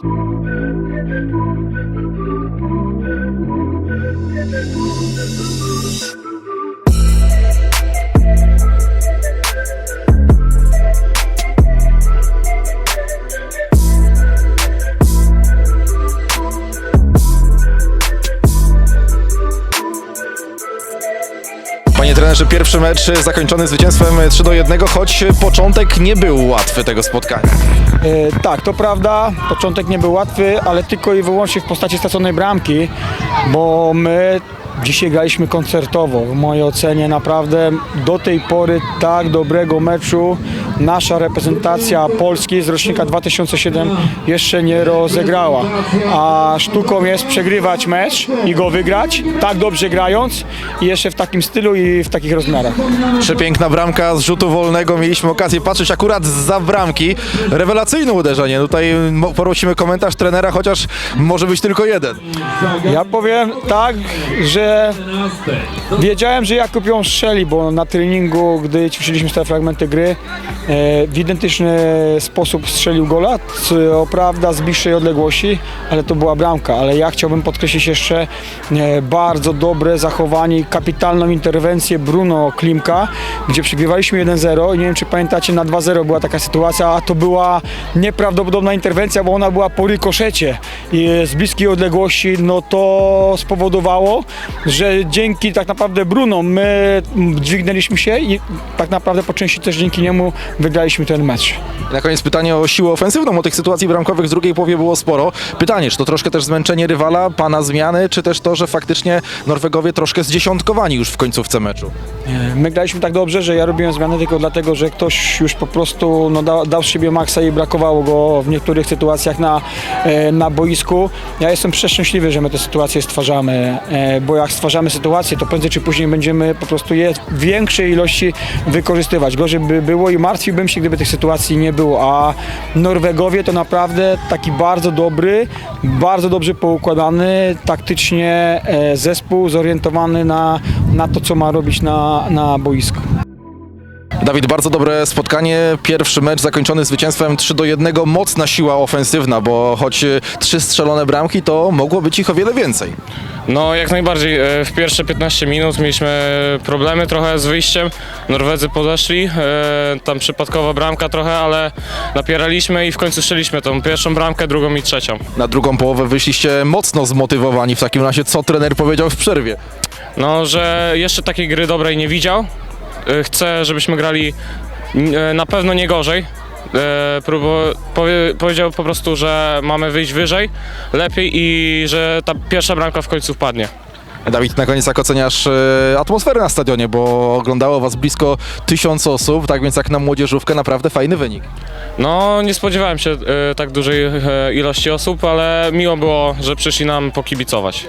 Música trenerze, pierwszy mecz zakończony zwycięstwem 3 do 1, choć początek nie był łatwy tego spotkania. E, tak, to prawda, początek nie był łatwy, ale tylko i wyłącznie w postaci straconej bramki, bo my dzisiaj graliśmy koncertowo. W mojej ocenie naprawdę do tej pory tak dobrego meczu nasza reprezentacja Polski z rocznika 2007 jeszcze nie rozegrała. A sztuką jest przegrywać mecz i go wygrać, tak dobrze grając i jeszcze w takim stylu i w takich rozmiarach. Przepiękna bramka z rzutu wolnego, mieliśmy okazję patrzeć akurat za bramki. Rewelacyjne uderzenie, tutaj prosimy komentarz trenera, chociaż może być tylko jeden. Ja powiem tak, że wiedziałem, że Jakub ją strzeli, bo na treningu, gdy ćwiczyliśmy te fragmenty gry, e, w identyczny sposób strzelił gola, co prawda z bliższej odległości, ale to była bramka. Ale ja chciałbym podkreślić jeszcze e, bardzo dobre zachowanie i kapitalną interwencję Bruno Klimka, gdzie przegrywaliśmy 1-0 i nie wiem, czy pamiętacie, na 2-0 była taka sytuacja, a to była nieprawdopodobna interwencja, bo ona była po rykoszecie i z bliskiej odległości, no to spowodowało, że dzięki tak naprawdę Bruno my dźwignęliśmy się i tak naprawdę po części też dzięki niemu wygraliśmy ten mecz. Na koniec pytanie o siłę ofensywną, bo tych sytuacji bramkowych w drugiej połowie było sporo. Pytanie, czy to troszkę też zmęczenie rywala, pana zmiany, czy też to, że faktycznie Norwegowie troszkę zdziesiątkowani już w końcówce meczu? My graliśmy tak dobrze, że ja robiłem zmiany tylko dlatego, że ktoś już po prostu no, dał, dał z siebie maksa i brakowało go w niektórych sytuacjach na, e, na boisku. Ja jestem przeszczęśliwy, że my te sytuacje stwarzamy, e, bo jak stwarzamy sytuacje, to prędzej czy później będziemy po prostu je w większej ilości wykorzystywać. Gorzej by było i martwiłbym się, gdyby tych sytuacji nie było, a Norwegowie to naprawdę taki bardzo dobry, bardzo dobrze poukładany, taktycznie e, zespół zorientowany na, na to, co ma robić na, na boisku. Dawid, bardzo dobre spotkanie. Pierwszy mecz zakończony zwycięstwem 3 do 1. Mocna siła ofensywna, bo choć trzy strzelone bramki, to mogło być ich o wiele więcej. No jak najbardziej. E, W pierwsze 15 minut mieliśmy problemy trochę z wyjściem. Norwedzy podeszli, e, tam przypadkowa bramka trochę, ale napieraliśmy i w końcu strzeliśmy tą pierwszą bramkę, drugą i trzecią. Na drugą połowę wyszliście mocno zmotywowani. W takim razie, co trener powiedział w przerwie? No, że jeszcze takiej gry dobrej nie widział. E, Chcę, żebyśmy grali e, na pewno nie gorzej. E, próbo- powie, powiedział po prostu, że mamy wyjść wyżej, lepiej i że ta pierwsza bramka w końcu wpadnie. Dawid, na koniec jak oceniasz y, atmosferę na stadionie, bo oglądało was blisko tysiąc osób, tak więc jak na młodzieżówkę naprawdę fajny wynik. No, nie spodziewałem się e, tak dużej e, ilości osób, ale miło było, że przyszli nam pokibicować.